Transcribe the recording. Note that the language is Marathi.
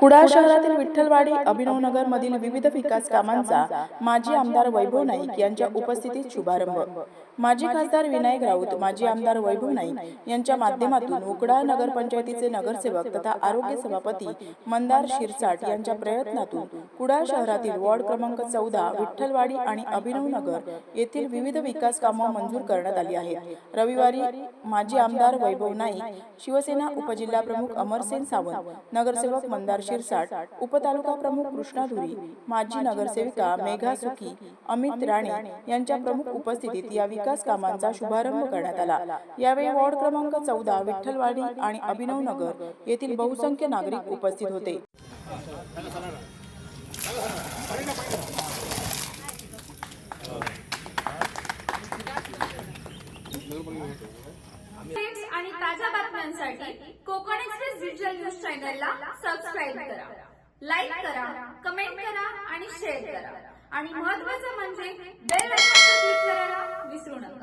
कुडाळ शहरातील विठ्ठलवाडी अभिनवनगर मधील विविध विकास कामांचा माजी आमदार वैभव नाईक यांच्या उपस्थितीत शुभारंभ. माजी खासदार विनायक राऊत माजी आमदार वैभव नाईक यांच्या माध्यमातून उकडाळ नगरपंचायतीचे नगरसेवक तथा आरोग्य सभापती मंदार शिरसाट यांच्या प्रयत्नातून कुडाळ शहरातील वॉर्ड क्रमांक चौदा विठ्ठलवाडी आणि अभिनवनगर येथील विविध विकास कामं मंजूर करण्यात आली आहेत. रविवारी माजी आमदार वैभव नाईक शिवसेना उपजिल्हा प्रमुख अमरसेन सावंत नगरसेवक मंदार शिरसाट उपतालुका प्रमुख कृष्णा धुरी माजी नगरसेविका मेघा सुखी अमित राणे यांच्या प्रमुख उपस्थितीत या विकास कामांचा शुभारंभ करण्यात आला. यावेळी वॉर्ड क्रमांक चौदा विठ्ठलवाडी आणि अभिनवनगर येथील बहुसंख्य नागरिक उपस्थित होते. आणि ताज्या बातम्यांसाठी कोकण एक्सप्रेस डिजिटल न्यूज चॅनलला सबस्क्राईब करा. लाईक करा कमेंट करा आणि शेअर करा. आणि महत्वाचं म्हणजे बेल